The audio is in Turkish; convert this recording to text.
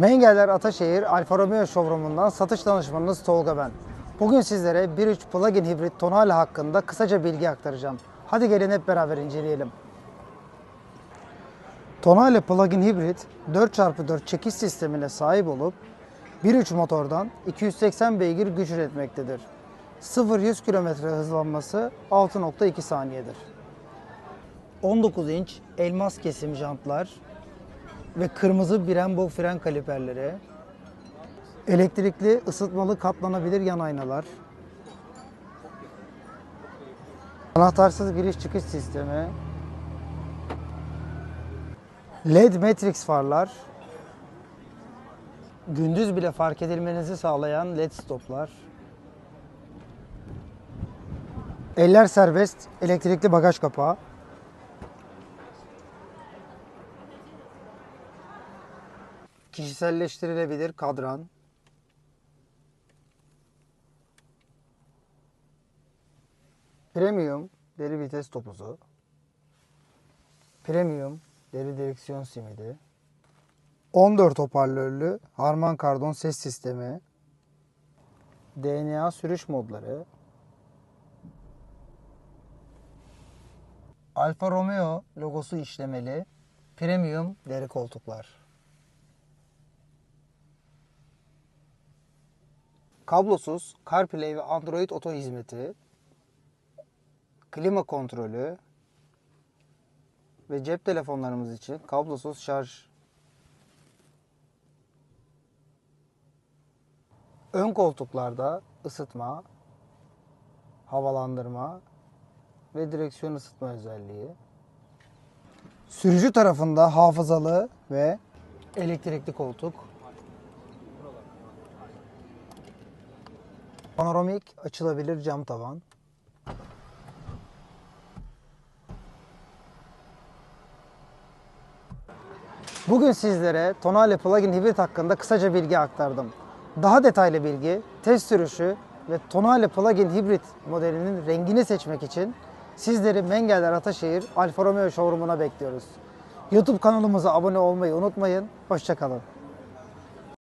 Mengeller Ataşehir Alfa Romeo Showroom'undan satış danışmanınız Tolga ben. Bugün sizlere 1.3 plug-in hibrit Tonale hakkında kısaca bilgi aktaracağım. Hadi gelin hep beraber inceleyelim. Tonale plug-in hibrit 4x4 çekiş sistemine sahip olup 1.3 motordan 280 beygir güç üretmektedir. 0-100 km hızlanması 6.2 saniyedir. 19 inç elmas kesim jantlar ve kırmızı Brembo fren kaliperleri, elektrikli ısıtmalı katlanabilir yan aynalar, anahtarsız giriş çıkış sistemi, LED Matrix farlar, gündüz bile fark edilmenizi sağlayan LED stoplar, eller serbest elektrikli bagaj kapağı, kişiselleştirilebilir kadran, premium deri vites topuzu, premium deri direksiyon simidi, 14 hoparlörlü Harman Kardon ses sistemi, DNA sürüş modları, Alfa Romeo logosu işlemeli premium deri koltuklar. Kablosuz CarPlay ve Android Auto hizmeti, klima kontrolü ve cep telefonlarımız için kablosuz şarj. Ön koltuklarda ısıtma, havalandırma ve direksiyon ısıtma özelliği. Sürücü tarafında hafızalı ve elektrikli koltuk. Panoramik açılabilir cam tavan. Bugün sizlere Tonale plug-in hibrit hakkında kısaca bilgi aktardım. Daha detaylı bilgi, test sürüşü ve Tonale plug-in hibrit modelinin rengini seçmek için sizleri Mengeller Ataşehir Alfa Romeo showroom'una bekliyoruz. YouTube kanalımıza abone olmayı unutmayın. Hoşçakalın.